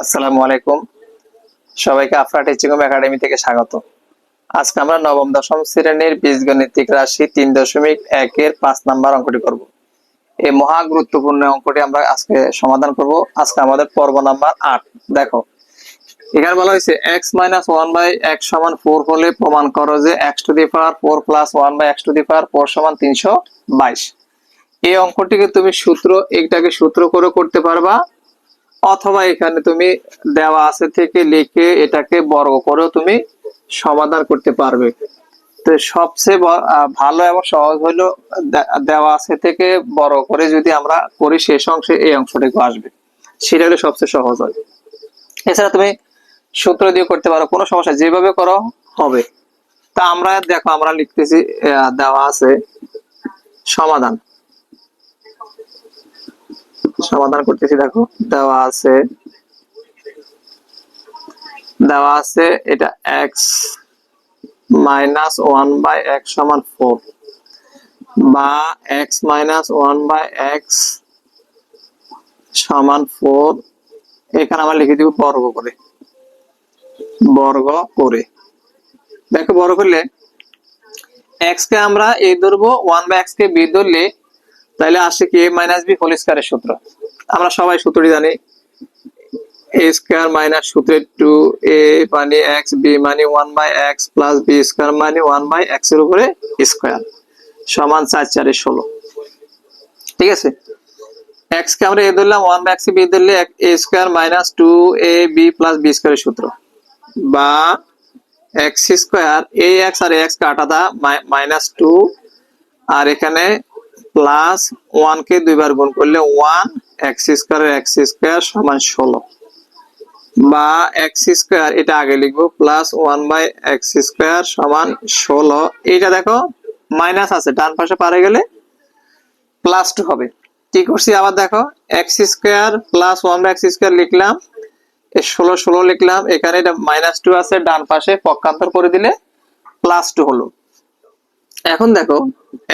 আসসালামু আলাইকুম। সবাইকে আফরা টিচিং একাডেমি থেকে স্বাগত। আজকে আমরা নবম, দশম শ্রেণির বীজগণিতিক রাশি তিন দশমিক একের পাঁচ নাম্বার অঙ্কটি করব। এই মহা গুরুত্বপূর্ণ অঙ্কটি আমরা আজকে সমাধান করব। আজকে আমাদের পর্ব নাম্বার আট। দেখো, এখানে বলা হয়েছে x minus one by x সমান ফোর হলে প্রমাণ করো যে x to the power four plus one by x to the power four সমান তিনশো বাইশ। এই অঙ্কটিকে তুমি সূত্র এইটাকে সূত্র করে করতে পারবা। অথবা এখানে তুমি দেওয়া আছে থেকে লিখে এটাকে বর্গ করেও তুমি সমাধান করতে পারবে। তো সবচেয়ে ভালো এবং সহজ হলো দেওয়া আছে থেকে বড় করে যদি আমরা করি শেষ অংশে এই অংশটুকু আসবে। সেটা হলে সবচেয়ে সহজ হয়। এছাড়া তুমি সূত্র দিয়ে করতে পারো, কোনো সমস্যা যেভাবে করো হবে। তা আমরা, দেখো আমরা লিখতেছি দেওয়া আছে সমাধান। সমাধান করতেছি, দেখো। দেওয়া আছে। দেওয়া আছে, এটা x minus one by x সমান ফোর বা x minus one by x সমান ফোর এখানে আমরা লিখে দিব বর্গ করে। বর্গ করে। দেখো, বর্গ করলে এক্স কে আমরা এ ধরবো ওয়ান বাই এক্স কে বি ধরলে তাহলে আসে কি? এ মাইনাস বি হোল স্কয়ারের সূত্র। আমরা সবাই সূত্রটি জানি। এ স্কয়ার মাইনাস সূত্রে টু এ মানে এক্স বি মানে one by x plus B square মানে ওয়ান বাই এক্সের উপরে স্কয়ার সমান চার চারে ষোলো। ঠিক আছে? এক্স কে আমরা এ ধরলাম ওয়ান বাই এক্স বি ধরলে A square minus two A B plus B স্কয়ারের সূত্র। বা এক্স স্কয়ার এ এক্স আর এক্স কাটা দা মাইনাস টু আর এখানে প্লাস ওয়ান কে দুইবার গুণ করলে one x square x square সমান ষোলো। বা এক্স স্কোয়ার এটা আগে লিখব plus one by x square সমান ষোলো। এইটা দেখো মাইনাস আছে, ডান পাশে পারে গেলে প্লাস টু হবে। কি করছি আবার দেখো x square plus one by x square লিখলাম ষোলো ষোলো লিখলাম, এখানে এটা মাইনাস টু আছে, ডান পাশে পক্ষান্তর করে দিলে প্লাস টু হলো। এখন দেখো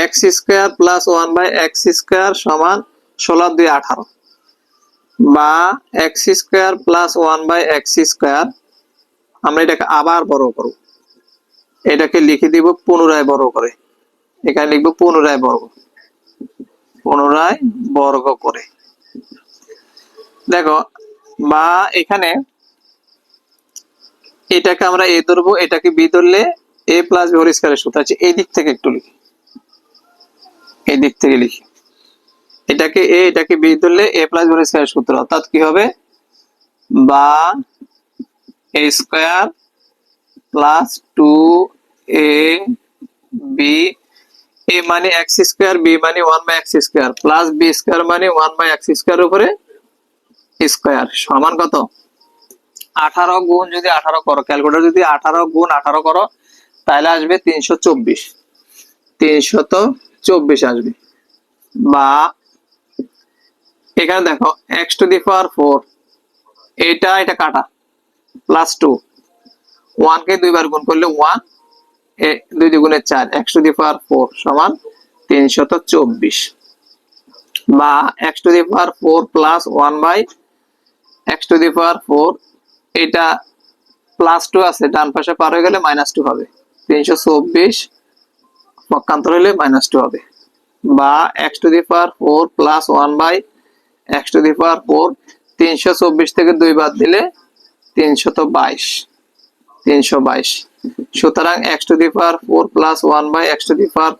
x square plus one by x square সমান ষোলো দুই আঠারো। বা x square plus one by x square, আমরা এটাকে আবার বড় করব। এটাকে লিখে দিব পুনরায় বড় করে। এখানে লিখব পুনরায় বর্গ। পুনরায় বর্গ করে। দেখো, বা এখানে এটাকে আমরা এ ধরবো, এটাকে বি ধরলে এ প্লাস বি হোল স্কয়ারের সূত্র আছে। এই দিক থেকে একটু লিখি। এই দিক থেকে লিখি। এটাকে এ, এটাকে বি ধরলে এ প্লাস বি হোল স্কয়ারের সূত্র। অর্থাৎ কি হবে? বা A square plus two A B A মানে এক্স স্কয়ার বি মানে one by x square plus B square মানে ওয়ান বাই এক্স স্কয়ার উপরে স্কয়ার সমান কত? আঠারো গুণ যদি আঠারো করো ক্যালকুলেটর যদি আঠারো গুণ আঠারো করো, তাহলে আসবে তিনশো চব্বিশ। তিনশত চব্বিশ আসবে। বা এখানে দেখো x to the power four এটা এটা কাটা প্লাস টু ওয়ান কে দুইবার গুণ করলে ওয়ান দুই দুগুণে চার x to the power four সমান তিনশত চব্বিশ। বা x to the power four plus one by x to the power four এটা প্লাস টু আছে, ডান পাশে পার হয়ে গেলে মাইনাস টু হবে। তিনশো চব্বিশ পক্ষান্তর হলে মাইনাস টু হবে। বা x to the power four plus one by x to the four তিনশো চব্বিশ থেকে দুই বাদ দিলে তিনশত বাইশ। তিনশো বাইশ। সুতরাং x to the four plus one by x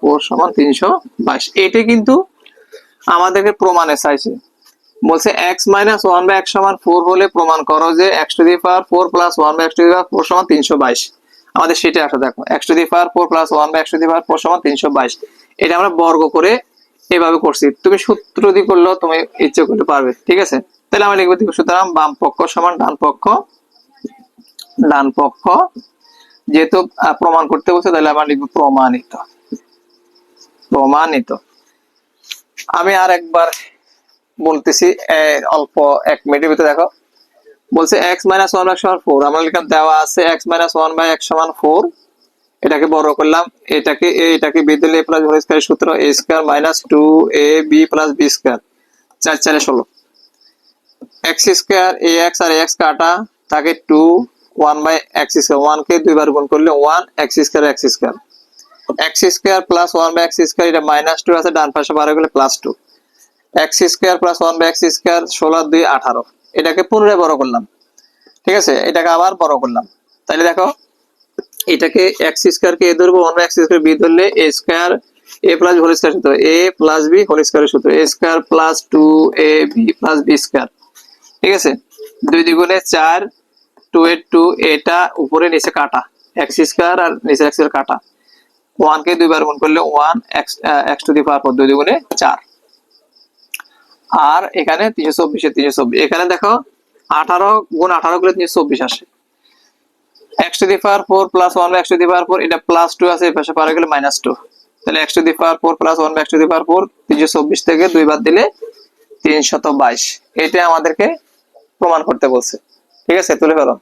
four সমান তিনশো বাইশ। এটি কিন্তু আমাদেরকে প্রমাণে চাইছে। বলছে x minus one by x সমান ফোর হলে প্রমাণ করো যে x to the power four plus one by x the power four সমান তিনশো বাইশ। আমাদের সেটা একটা দেখো। X to the power four plus one by x the power four সমান তিনশো বাইশ। এটা আমরা বর্গ করে এভাবে করছি। তুমি সূত্র দিয়ে করলেও তুমি ইচ্ছে করতে পারবে, ঠিক আছে? তাহলে আমরা লিখব দেখো সুতরাং বাম পক্ষ সমান ডান পক্ষ ডান পক্ষ। যেহেতু প্রমাণ করতে বলছে, তাহলে আমরা লিখব প্রমাণিত। প্রমাণিত। আমি আর একবার বলতেছি অল্প এক মিনিটের ভিতরে দেখো। বলছে এক্স মাইনাস ওয়ান বাই সমান ফোর আমরা লিখলাম দেওয়া আছে x minus one by x সমান ফোর এটাকে বড় করলাম, এটাকে এ এটাকে বি দিলে প্লাস হোল স্কয়ার সূত্র A square minus two A B plus B square চার চারে ষোলো। এক্স স্কোয়ার এ এক্স আর এক্স কাটা থাকে two one by x square one কে দুইবার গুণ করলে one x square x square x square plus one by x square এটা মাইনাস টু আছে, ডান পাশে বার গেলে plus two x square plus one by x square ষোলো, দুই, আঠারো। এটাকে পুনরায় বড় করলাম। ঠিক আছে? এটাকে আবার বড় করলাম। তাহলে দেখো এটাকে এক্স স্কোয়ার কে এ ধরবো বাই এক্স স্কোয়ার বি ধরলে A square A plus whole square সূত্র এ প্লাস বি হোল স্কোয়ারের সূত্র A square plus two A B plus B square ঠিক আছে? দুই দ্বিগুণে চার টু এর টু এটা উপরে নিচে কাটা এক্স স্কোয়ার আর নিচে এক্সের কাটা। ওয়ান কে দুইবার গুণ করলে one x x to the power four দুই দ্বিগুণে চার। আর এখানে তিনশো চব্বিশে তিনশো চব্বিশ, এখানে দেখো আঠারো গুণ আঠারো করলে তিনশো চব্বিশ আসে। X to the power four plus one x to the power four এটা প্লাস টু আছে, এই পাশে পাওয়ার গেলে মাইনাস টু তাহলে x to the power four plus one x to the power four তিনশো চব্বিশ থেকে দুই বার দিলে তিনশত বাইশ। এটা আমাদেরকে প্রমাণ করতে বলছে। ঠিক আছে, তুলে ফেলো।